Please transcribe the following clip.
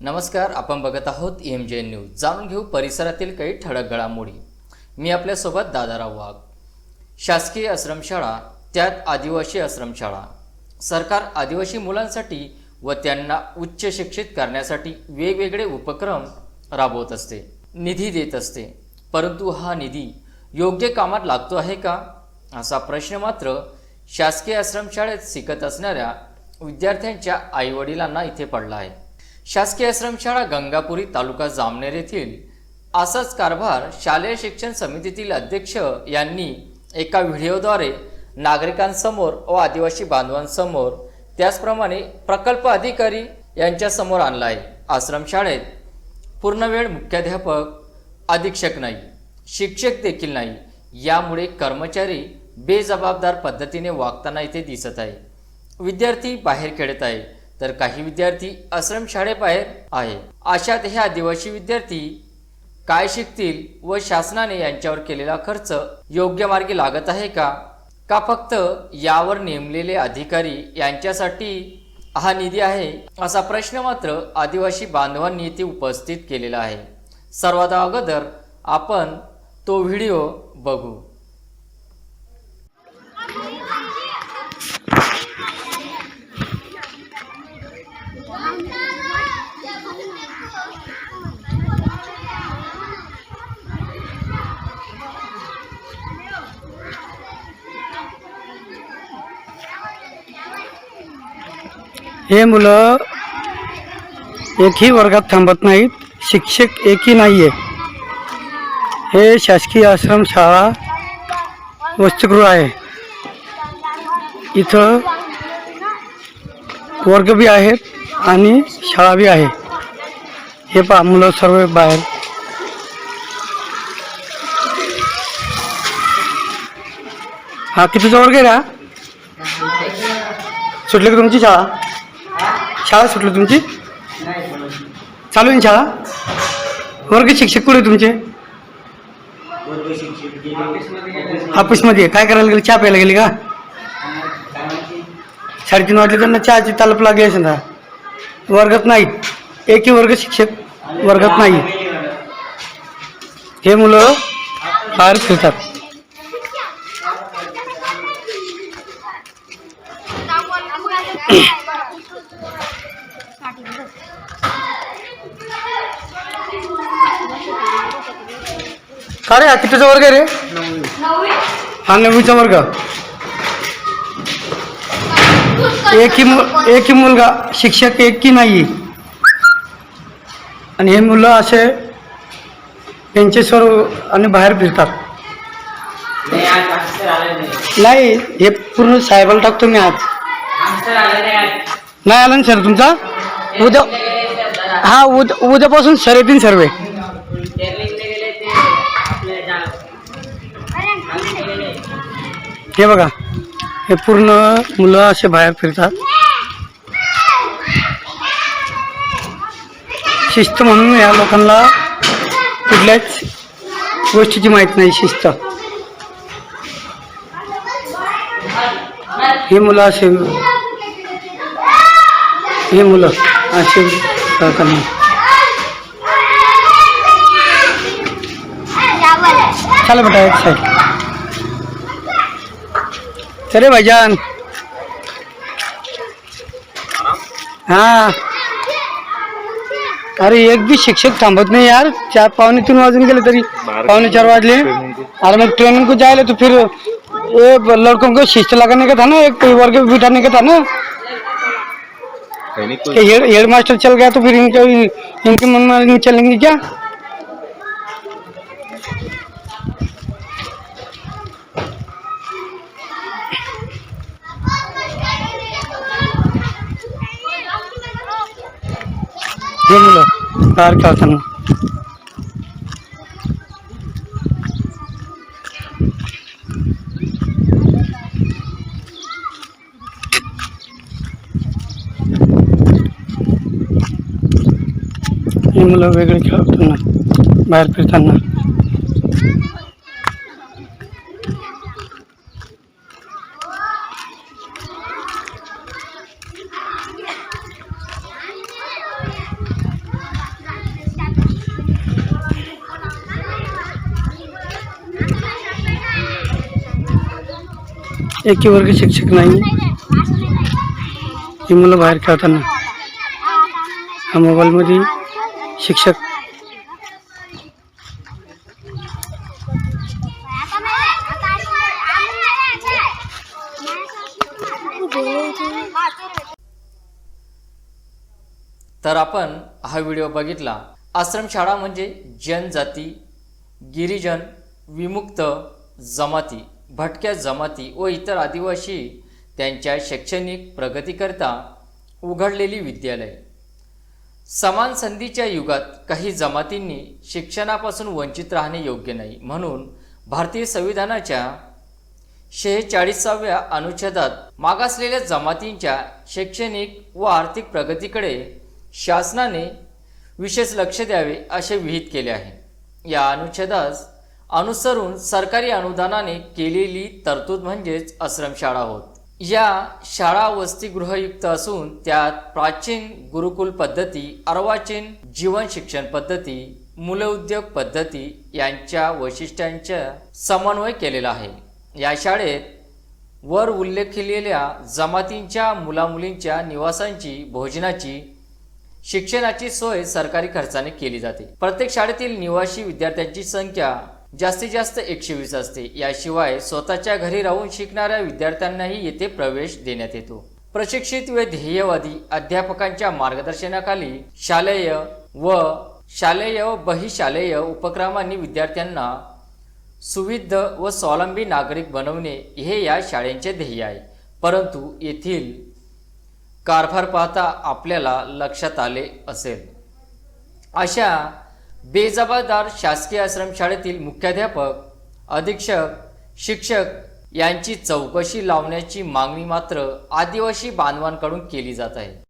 नमस्कार आपण बघत आहोत एम जे न्यूज जाणून घेऊ परिसरातील काही ठळक घडामोडी. मी आपल्यासोबत दादाराव वाघ. शासकीय आश्रमशाळा त्यात आदिवासी आश्रमशाळा. सरकार आदिवासी मुलांसाठी व त्यांना उच्च शिक्षित करण्यासाठी वेगवेगळे उपक्रम राबवत असते निधी देत असते. परंतु हा निधी योग्य कामात लागतो आहे का? असा प्रश्न मात्र शासकीय आश्रमशाळेत शिकत असणाऱ्या विद्यार्थ्यांच्या आईवडिलांना इथे पडला आहे. शासकीय आश्रमशाळा गंगापुरी तालुका जामनेर येथील असाच कारभार शालेय शिक्षण समितीतील अध्यक्ष यांनी एका व्हिडिओद्वारे नागरिकांसमोर व आदिवासी बांधवांसमोर त्याचप्रमाणे प्रकल्प अधिकारी यांच्यासमोर आणला आहे. आश्रमशाळेत पूर्णवेळ मुख्याध्यापक अधीक्षक नाही शिक्षक देखील नाही. यामुळे कर्मचारी बेजबाबदार पद्धतीने वागताना इथे दिसत आहे. विद्यार्थी बाहेर खेळत आहे तर काही विद्यार्थी आश्रमशाळेबाहेर आहे. अशात हे आदिवासी विद्यार्थी काय शिकतील व शासनाने यांच्यावर केलेला खर्च योग्य मार्गी लागत आहे का? का फक्त यावर नेमलेले अधिकारी यांच्यासाठी हा निधी आहे? असा प्रश्न मात्र आदिवासी बांधवांनी येथे उपस्थित केलेला आहे. सर्वात अगोदर आपण तो व्हिडिओ बघू. हे मुलं एकही वर्गात थांबत नाहीत. शिक्षक एकही नाही आहे हे शासकीय आश्रम शाळा वसतिगृह आहे. इथं वर्ग बी आहेत आणि शाळा बी आहे. हे पहा मुलं सर्व बाहेर. हा कितीचा वर्ग आहे का सुटली का तुमची शाळा? शाळा सुटली तुमची चालू आहे शाळा वर्ग शिक्षक कुठे तुमचे ऑफिसमध्ये काय करायला गेले चहा प्यायला गेले का साडेतीन वाजले त्यांना चहाची तलप लागली असेल ना वर्गात नाही एकही वर्ग शिक्षक वर्गात नाही हे मुलं बाहेर फिरतात का रे हा कितीचा वर्ग आहे रे? हा नववीचा वर्ग. एकही मु एकही मुलगा शिक्षक एकही नाही. आणि हे मुलं असे त्यांचे सर्व आणि बाहेर फिरतात. नाही आज मास्टर आले नाही. नाही हे पूर्ण साहेबाला टाकतो मी आज. आले नाही आज. नाही आला ना सर तुमचा? उद्या हा उद्या उद्यापासून सर येतील हे बघा हे पूर्ण मुलं असे बाहेर फिरतात. शिस्त म्हणून या लोकांना कुठल्याच गोष्टीची माहीत नाही शिस्त. हे मुलं असे हे मुलं. असे करताना चला बेटा एक साईड चले भाईजान। हा। अरे एक भी शिक्षक थांबत नहीं यार। चार पावणे तीन वाजून गेले तरी। पावणे चार वाजले। अरे मैं ट्रेनिंग को जाए तो फिर ये लड़कों को शिस्त लगाने का था ना एक वर्ग में बिठाने का था ना। कि हेड हेड मास्टर चल गया तो फिर इनके इनके मन में नहीं चलेंगे क्या? हे मुलं ही मुलं वेगळे खेळताना बाहेर फिरताना. एकी वर्ग शिक्षक नाही ही मुलं बाहेर खेळताना. हा मोबाईलमध्ये शिक्षक. तर आपण हा व्हिडिओ बघितला. आश्रमशाळा म्हणजे जनजाती गिरिजन विमुक्त जमाती भटक्या जमाती व इतर आदिवासी त्यांच्या शैक्षणिक प्रगतीकरता उघडलेली विद्यालय. समान संधीच्या युगात काही जमातींनी शिक्षणापासून वंचित राहणे योग्य नाही. म्हणून भारतीय संविधानाच्या शेहेचाळीसाव्या अनुच्छेदात मागासलेल्या जमातींच्या शैक्षणिक व आर्थिक प्रगतीकडे शासनाने विशेष लक्ष द्यावे असे विहित केले आहे. या अनुच्छेदास अनुसरून सरकारी अनुदानाने केलेली तरतूद म्हणजेच आश्रमशाळा होत. या शाळा वसतिगृहयुक्त असून त्यात प्राचीन गुरुकुल पद्धती अर्वाचीन जीवन शिक्षण पद्धती मूलउद्योग पद्धती यांच्या वैशिष्ट्यांचा समन्वय केलेला आहे. या शाळेत वर उल्लेख केलेल्या जमातींच्या मुलामुलींच्या निवासांची भोजनाची शिक्षणाची सोय सरकारी खर्चाने केली जाते. प्रत्येक शाळेतील निवासी विद्यार्थ्यांची संख्या जास्तीत जास्त एकशे वीस असते. याशिवाय स्वतःच्या घरी राहून शिकणाऱ्या विद्यार्थ्यांनाही येथे प्रवेश देण्यात येतो. प्रशिक्षित व ध्येयवादी अध्यापकांच्या मार्गदर्शनाखाली शालेय व शालेय व बहिशालेय उपक्रमांनी विद्यार्थ्यांना सुविध व स्वावलंबी नागरिक बनवणे हे या शाळेचे ध्येय आहे. परंतु येथील कारभार पाहता आपल्याला लक्षात आले असेल. अशा बेजबाबदार शासकीय आश्रमशाळेतील मुख्याध्यापक अधीक्षक शिक्षक यांची चौकशी लावण्याची मागणी मात्र आदिवासी बांधवांकडून केली जात आहे.